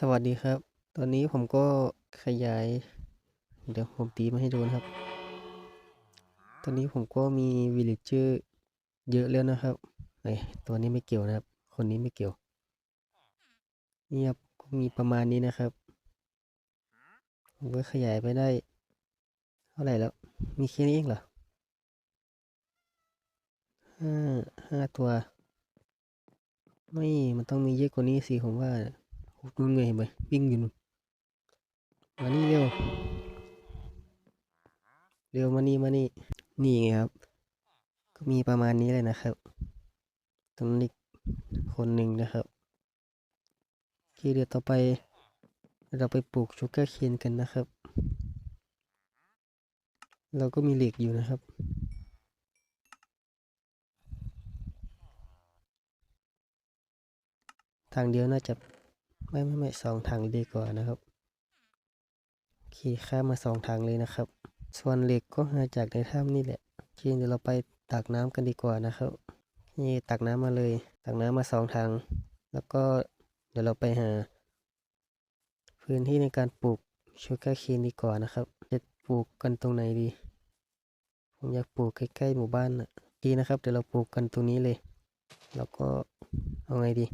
สวัสดีครับ ตอนนี้ผมก็ขยาย เดี๋ยวผมตีมาให้ดูนะครับ ตอนนี้ผมก็มีวิลเลจเจอร์เยอะแล้วนะครับเอ้ยตัวนี้ไม่เกี่ยวนะครับ คนนี้ไม่เกี่ยวเนี่ครับก็มีประมาณนี้นะครับ ผมก็ขยายไปได้ เท่าไหร่แล้ว มีแค่นี้เองเหรอห้าห้าตัว ไม่ มันต้องมีเยอะกว่านี้สิผมว่า นู่นไงเห็นไหมวิ่งอยู่นู่นมานี่เร็ว เร็วมานี่มานี่ นี่ไงครับ ก็มีประมาณนี้เลยนะครับ ตรงนี้คนหนึ่งนะครับโอเคเดี๋ยวต่อไป เราไปปลูกชูการ์เคนกันนะครับ เราก็มีเหล็กอยู่นะครับทางเดียวน่าจะ ไม่ไม่ไม่สองทางดีกว่านะครับโอเคข้ามมาสองทางเลยนะครับ ส่วนเหล็กก็หาจากในถ้ำนี่แหละโอเคเดี๋ยวเราไปตักน้ำกันดีกว่านะครับ นี่ตักน้ำมาเลย ตักน้ำมาสองทาง แล้วก็เดี๋ยวเราไปหา พื้นที่ในการปลูกชูการ์เคนดีกว่านะครับจะปลูกกันตรงไหนดี ผมอยากปลูกใกล้ๆหมู่บ้านน่ะดีนะครับ เดี๋ยวเราปลูกกันตรงนี้เลย แล้วก็เอาไงดี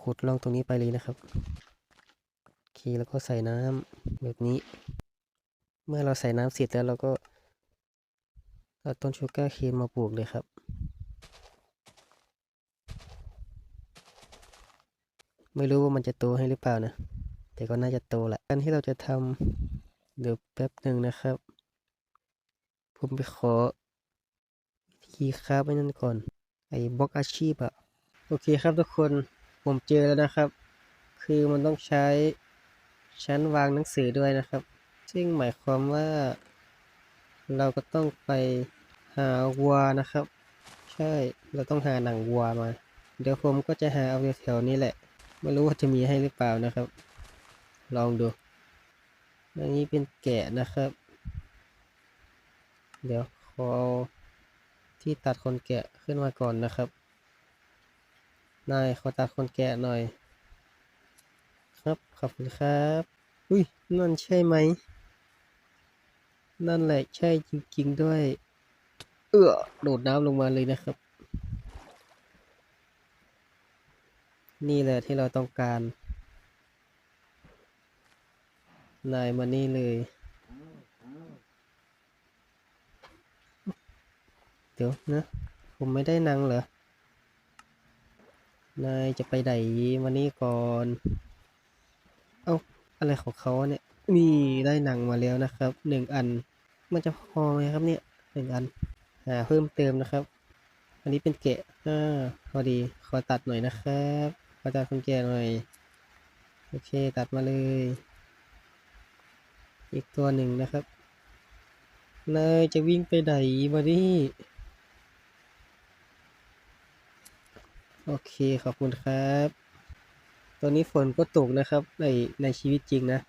ขุดลองตรงนี้ไปเลยนะครับโอเคแล้วก็ใส่น้ำแบบนี้ เมื่อเราใส่น้ำเสร็จแล้วเราก็เอาต้นชูการ์เคนมาปลูกเลยครับ ไม่รู้ว่ามันจะโตให้หรือเปล่านะ แต่ก็น่าจะโตแหละการที่เราจะทำเดี๋ยวแป๊บหนึ่งนะครับ ผมไปขอวิธีคราฟไว้นั่นก่อนไอ้บล็อกอาชีพอะโอเคครับทุกคน ผมเจอแล้วนะครับ คือมันต้องใช้ชั้นวางหนังสือด้วยนะครับ ซึ่งหมายความว่า เราก็ต้องไปหาวัวนะครับ ใช่เราต้องหาหนังวัวมา เดี๋ยวผมก็จะหาเอาแถวๆนี้แหละ ไม่รู้ว่าจะมีให้หรือเปล่านะครับ ลองดูอันนี้เป็นแกะนะครับ เดี๋ยวขอเอาที่ตัดคนแกะขึ้นมาก่อนนะครับ นายขอตัดคนแกะหน่อย ครับ ขอบคุณครับ อุ้ย นั่นใช่ไหม นั่นแหละใช่จริงๆด้วย เอื้อโดดน้ำลงมาเลยนะครับ นี่แหละที่เราต้องการ นายมานี่เลย เดี๋ยวนะ ผมไม่ได้นังเหรอ นายจะไปไหนมานี่ก่อน เอ้า อะไรของเขาเนี่ยนี่ได้หนังมาแล้วนะครับหนึ่งอัน มันจะพอไหมครับเนี่ยหนึ่งอันหาเพิ่มเติมนะครับ อันนี้เป็นแกะอ่าพอดีขอตัดหน่อยนะครับขอตัดคนแกะหน่อย โอเคตัดมาเลย อีกตัวหนึ่งนะครับนายจะวิ่งไปไหนมานี่ โอเคขอบคุณครับตอนนี้ฝนก็ตกนะครับในในชีวิตจริงนะ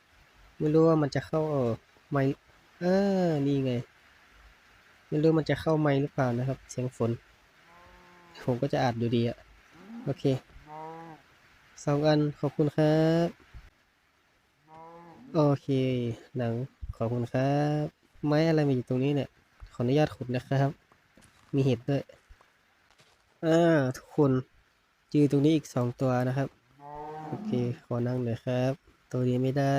ไม่รู้ว่ามันจะเข้าออไมค์เออนี่ไง ไม่รู้มันจะเข้าไมค์หรือเปล่านะครับ เสียงฝน ผมก็จะอาจดูดีอะโอเคสองอันขอบคุณครับโอเค หนังขอบคุณครับ ไม้อะไรมาอยู่ตรงนี้เนี่ย ขออนุญาตขุดนะครับ มีเห็ดด้วยอ่าทุกคน เจอตรงนี้อีกสองตัวนะครับ โอเค ขอนั่งหน่อยครับ ตัวนี้ไม่ได้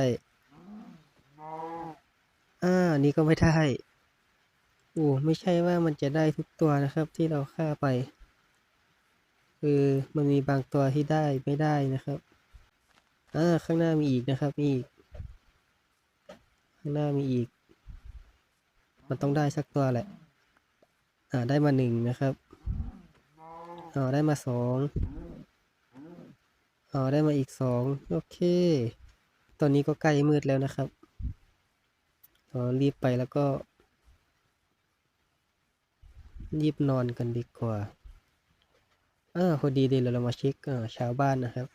อ่า นี่ก็ไม่ได้ โอ้ ไม่ใช่ว่ามันจะได้ทุกตัวนะครับ ที่เราฆ่าไป คือมันมีบางตัวที่ได้ไม่ได้นะครับ อ่า ข้างหน้ามีอีกนะครับ มีอีก ข้างหน้ามีอีก มันต้องได้สักตัวแหละ อ่า ได้มาหนึ่งนะครับอ่าได้มาสอง อ่าได้มาอีกสองโอเค ตอนนี้ก็ใกล้มืดแล้วนะครับเรารีบไปแล้วก็ รีบนอนกันดีกว่าอ่าพอดีเดี๋ยวเรามาเช็คชาวบ้านนะครับ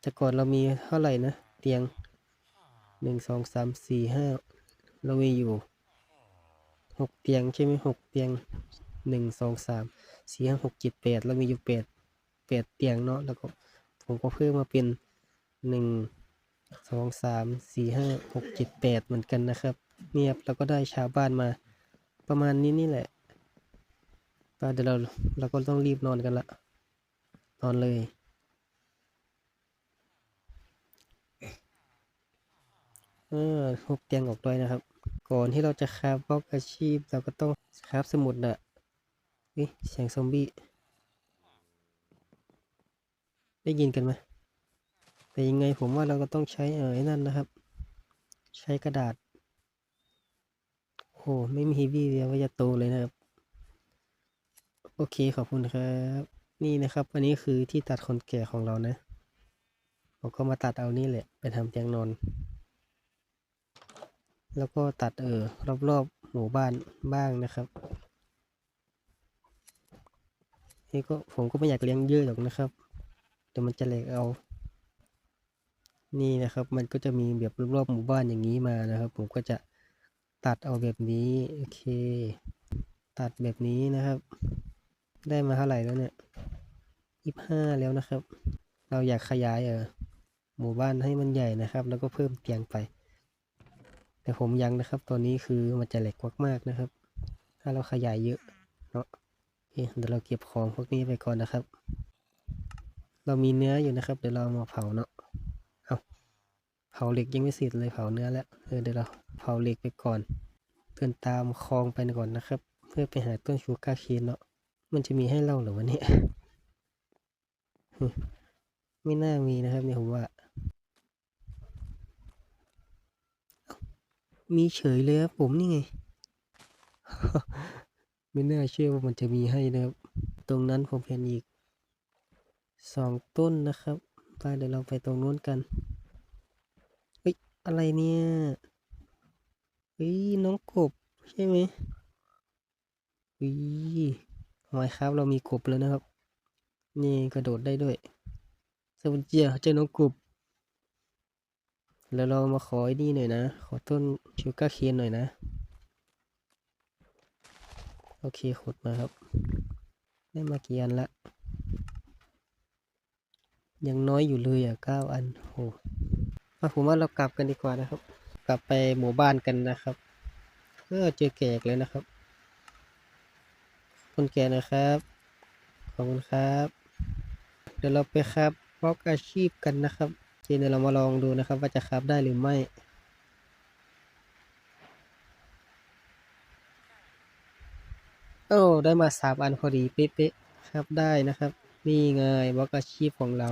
แต่ก่อนเรามีเท่าไหร่นะ เตียงหนึ่งสองสามสี่ห้าเรามีอยู่หกเตียงใช่ไหมหกเตียงหนึ่งสองสามสี่ห้าหกเจ็ดแปดเรามีอยู่แปดแปดเตียงเนาะแล้วก็ ผมก็เพิ่มมาเป็นหนึ่งสองสามสี่ห้าหกเจ็ดแปดเหมือนกันนะครับเนี่ยครับเราก็ได้ชาวบ้านมาประมาณนี้นี่แหละก็เดี๋ยวเราเราก็ต้องรีบนอนกันละ นอนเลย เออพกเตียงออกด้วยนะครับ ก่อนที่เราจะคราฟบล็อกอาชีพเราก็ต้องคราฟสมุดนะเฮ้ยเสียงซอมบี้ ได้ยินกันไหมแต่ยังไงผมว่าเราก็ต้องใช้เออไอ้นั่นนะครับ ใช้กระดาษโอ้ไม่มีฮีวี่เดียวว่าจะโตเลยนะครับ โอเคขอบคุณครับ นี่นะครับ อันนี้คือที่ตัดคนแก่ของเรานะผมก็มาตัดเอานี่แหละ ไปทำเตียงนอน แล้วก็ตัดเออรอบๆหมู่บ้านบ้างนะครับนี่ก็ผมก็ไม่อยากเลี้ยงเยอะหรอกนะครับ เดี๋ยวมันจะแหลกเอา นี่นะครับ มันก็จะมีแบบรอบๆหมู่บ้านอย่างนี้มานะครับ ผมก็จะตัดเอาแบบนี้ โอเค ตัดแบบนี้นะครับ ได้มาเท่าไหร่แล้วเนี่ยยี่ห้าแล้วนะครับ เราอยากขยายเออหมู่บ้านให้มันใหญ่นะครับ แล้วก็เพิ่มเตียงไป แต่ผมยังนะครับ ตอนนี้คือมันจะแหลกมากๆนะครับ ถ้าเราขยายเยอะเนาะเดี๋ยวเราเก็บของพวกนี้ไปก่อนนะครับ เรามีเนื้ออยู่นะครับ เดี๋ยวเราเอามาเผาเนาะเอาเผาเหล็กยังไม่เสร็จเลยเผาเนื้อแล้วเออเดี๋ยวเราเผาเหล็กไปก่อนเดินตามคลองไปก่อนนะครับ เพื่อไปหาต้นชูกาเคนเนาะมันจะมีให้เราหรือวะเนี่ยไม่น่ามีนะครับเนี่ยผมว่า มีเฉยเลยครับผมนี่ไง ไม่น่าเชื่อว่ามันจะมีให้นะครับ ตรงนั้นผมเห็นอีก สองต้นนะครับไปเดี๋ยวเราไปตรงนู้นกันเฮ้ยอะไรเนี่ยเฮ้ยน้องกบใช่ไหมเฮ้ยทำไมครับเรามีกบแล้วนะครับ นี่กระโดดได้ด้วยสวัสดีเจ้าน้องกบแล้วเรามาขอไอ้นี่หน่อยนะ ขอต้นชูการ์เคนหน่อยนะ โอเคขุดมาครับ ได้มากี่อันละ ยังน้อยอยู่เลยอะเก้าอันโหมาผมว่าเรากลับกันดีกว่านะครับ กลับไปหมู่บ้านกันนะครับเออเจอแก่อีกแล้วนะครับคนแก่นะครับ ขอบคุณครับ เดี๋ยวเราไปครับบล็อกอาชีพกันนะครับเคเดี๋ยวเรามาลองดูนะครับ ว่าจะครับได้หรือไม่โอ้ได้มาสามอันพอดีเป๊ะๆครับได้นะครับ นี่ไงบล็อกอาชีพของเรา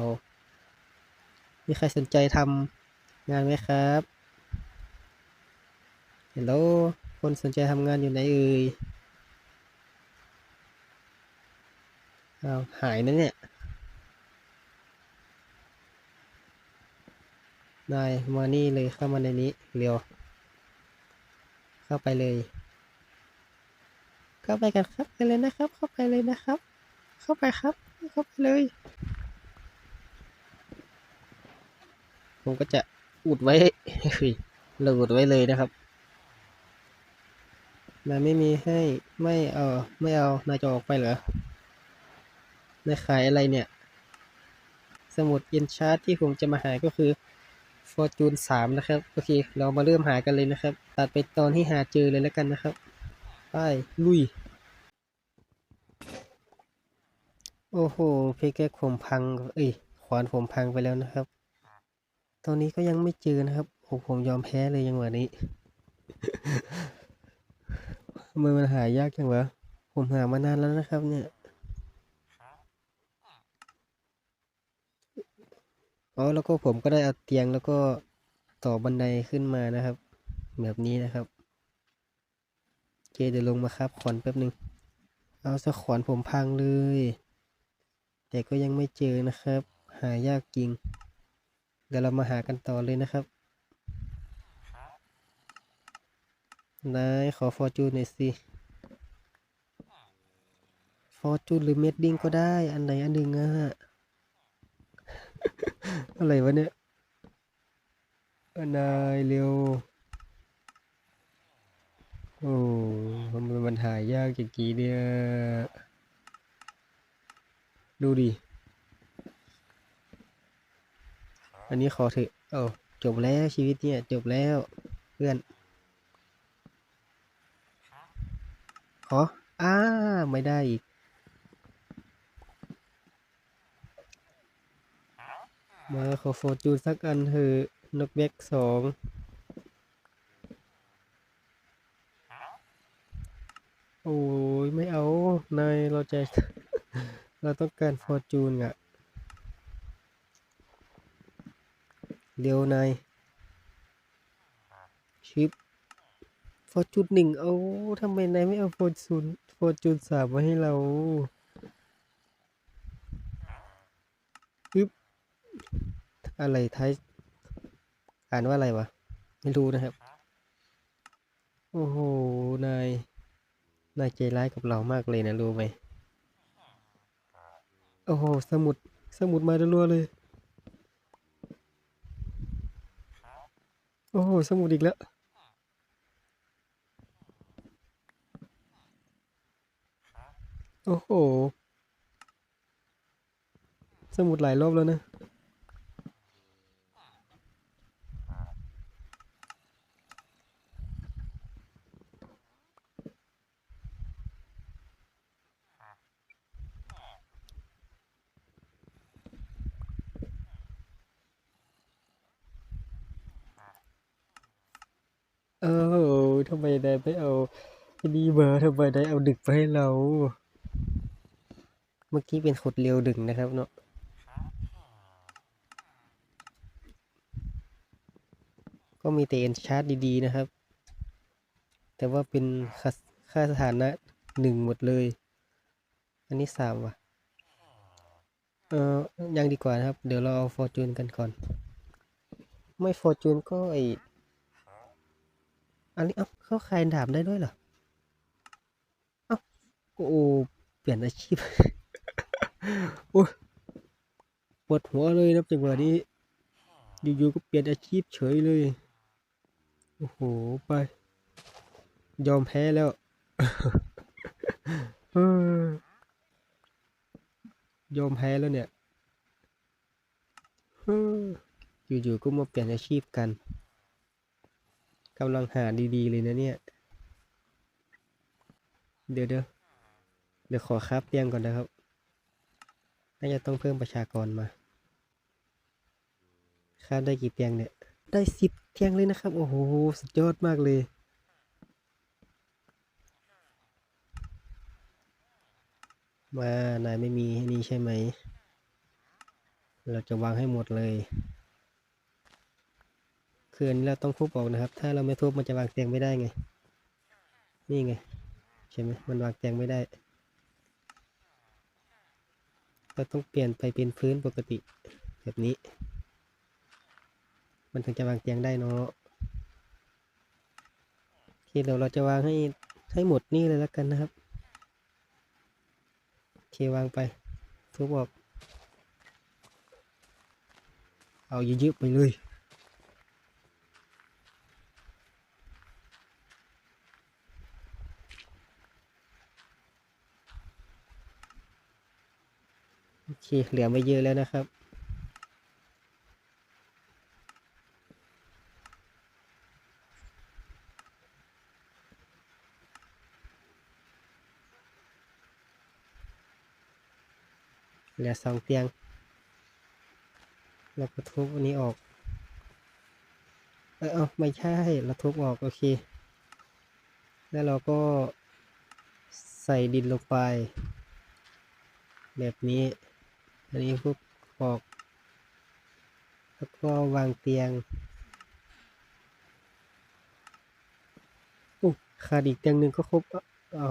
มีใครสนใจทำงานไหมครับเฮลโหลคนสนใจทำงานอยู่ไหนเอ่ยอาหายนะเนี่ยนายมานี่เลยเข้ามาในนี้เร็ว เข้าไปเลย เข้าไปกันครับไปเลยนะครับ เข้าไปเลยนะครับ เข้าไปครับ เข้าไปเลย ผมก็จะอุดไว้เราอุดไว้เลยนะครับนายไม่มีให้ไม่เอาไม่เอานายจะออกไปเหรอนายขายอะไรเนี่ย สมุดเย็นชาร์ตที่ผมจะมาหาก็คือ Fortune 3 นะครับ โอเค เรามาเริ่มหากันเลยนะครับ ตัดไปตอนที่หาเจอเลยแล้วกันนะครับ ไป ลุย โอ้โหเพกแกผมพัง เอ้ยขวานผมพังไปแล้วนะครับ ตอนนี้ก็ยังไม่เจอนะครับโอ้ผมยอมแพ้เลยยังหวะนี้ทำไมมันหายากจังวะ ผมหามานานแล้วนะครับ เนี่ยอ๋อแล้วก็ผมก็ได้เอาเตียงแล้วก็ต่อบันไดขึ้นมานะครับ แบบนี้นะครับโอเคเดี๋ยวลงมาครับขอนแป๊บหนึ่งเอาสะขอนผมพังเลย แต่ก็ยังไม่เจอนะครับ หายากจริง เดี๋ยวเรามาหากันต่อเลยนะครับนายขอฟอร์จูนหน่อยสิฟอร์จูนหรือเมดดิ้งก็ได้ อันไหนอันหนึ่งอะอะไรวะเนี่ยอันนายเร็ว โอ้ทำไมมันหายากอย่างกี้เนี่ย ดูดิ อันนี้ขอเถอะโอ้จบแล้วชีวิตเนี่ย จบแล้วเพื่อนขออ้าไม่ได้อีก มาขอโฟร์จูนสักอันเถอะนกแบ็กสองโอ้ยไม่เอา นายเราจะ เราต้องการฟอร์จูนอะเดี๋ยวนายชิปฟอร์จูนหนึ่งเอาทำไมนายไม่เอาฟอร์จูนฟอร์จูนสามมาให้เราปึ๊บอะไรไทยอ่านว่าอะไรวะ ไม่รู้นะครับ โอ้โห นาย นายใจร้ายกับเรามากเลยนะ รู้ไหม โอ้โห สมุด สมุดมารัวๆเลย โอ้โห สมุดอีกแล้ว โอ้โห สมุดหลายรอบแล้วนะ เออ ทำไมนายไม่เอาอันนี้มาทำไมนายเอาดึกไปให้เรา เมื่อกี้เป็นขดเร็วดึงนะครับเนาะก็มีแต่เอ็นชาร์ดดีๆนะครับ แต่ว่าเป็นค่าค่าสถานะหนึ่งหมดเลย อันนี้สามว่ะ เออยังดีกว่านะครับ เดี๋ยวเราเอาฟอร์จูนกันก่อน ไม่ฟอร์จูนก็ไอ อันนี้ เอ้า เขาขายดาบได้ด้วยเหรอ เอ้าโอ้เปลี่ยนอาชีพ โอ้ยปวดหัวเลยนะจังหวะนี้ อยู่ๆก็เปลี่ยนอาชีพเฉยเลย โอ้โห ไป ยอมแพ้แล้วยอมแพ้แล้วเนี่ยอยู่ๆก็มาเปลี่ยนอาชีพกัน กำลังหาดีๆเลยนะเนี่ย เดี๋ยวเดี๋ยวเดี๋ยวขอคราบเตียงก่อนนะครับ น่าจะต้องเพิ่มประชากรมาคราบได้กี่เตียงเนี่ย ได้สิบเตียงเลยนะครับ โอ้โห สุดยอดมากเลยมานายไม่มีนี่ใช่ไหม เราจะวางให้หมดเลย คืนเราต้องทุบออกนะครับ ถ้าเราไม่ทุบมันจะวางเตียงไม่ได้ไง นี่ไงใช่ไหมมันวางเตียงไม่ได้ เราต้องเปลี่ยนไปเป็นพื้นปกติแบบนี้ มันถึงจะวางเตียงได้เนาะโอเคเดี๋ยวเราจะวางให้ให้หมดนี่เลยแล้วกันนะครับโอเควางไปทุบออก เอาเยอะๆไปเลย เคเหลือไม่เยอะแล้วนะครับเหลือสองเตียง แล้วก็ทุบอันนี้ออก เออเอาไม่ใช่ เราทุบออก โอเค แล้วเราก็ใส่ดินลงไป แบบนี้ อันนี้พวกออก แล้วก็วางเตียงอู้ขาดอีกเตียงหนึ่งก็ครบอ๋อ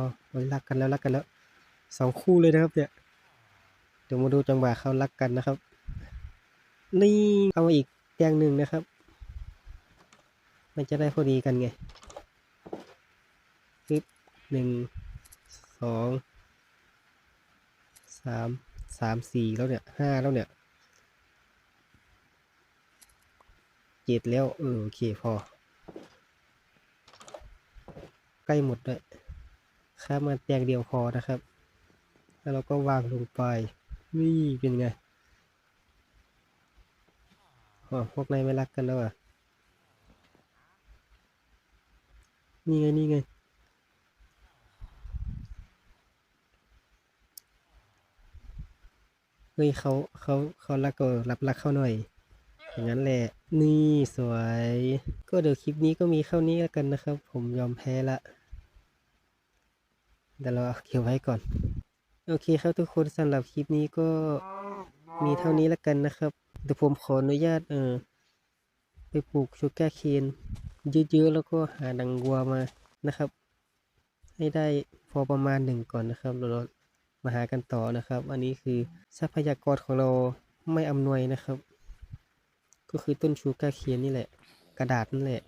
รักกันแล้วรักกันแล้วสองคู่เลยนะครับเนี่ยเดี๋ยวมาดูจังหวะเขารักกันนะครับ นี่เอามาอีกเตียงหนึ่งนะครับ มันจะได้พอดีกันไงปึ๊บหนึ่งสองสาม สามสี่แล้วเนี่ยห้าแล้วเนี่ยเจ็ดแล้ว เออ โอเค พอ ใกล้หมดเลยข้ามมาเตียงเดียวพอนะครับ แล้วเราก็วางลงไปนี่เป็นไงอ๋อพวกนายไม่รักกันแล้วอะ นี่ไง นี่ไง ฮ้ยเขาเขาเขารักก็รับรักเขาหน่อย อย่างนั้นแหละ นี่สวย ก็เดี๋ยวคลิปนี้ก็มีเท่านี้แล้วกันนะครับ ผมยอมแพ้ละเดี๋ยวเราเอเก็บไว้ก่อน โอเคครับทุกคนสำหรับคลิปนี้ก็มีเท่านี้แล้วกันนะครับเดี๋ยวผมขออนุญาตเออไปปลูกชูการ์เคนเยอะๆแล้วก็หาดังวัวมานะครับ ให้ได้พอประมาณหนึ่งก่อนนะครับล้วเรา มาหากันต่อนะครับ อันนี้คือทรัพยากรของเราไม่อำนวยนะครับ ก็คือต้นชูการ์เคนนี่แหละ กระดาษนั่นแหละ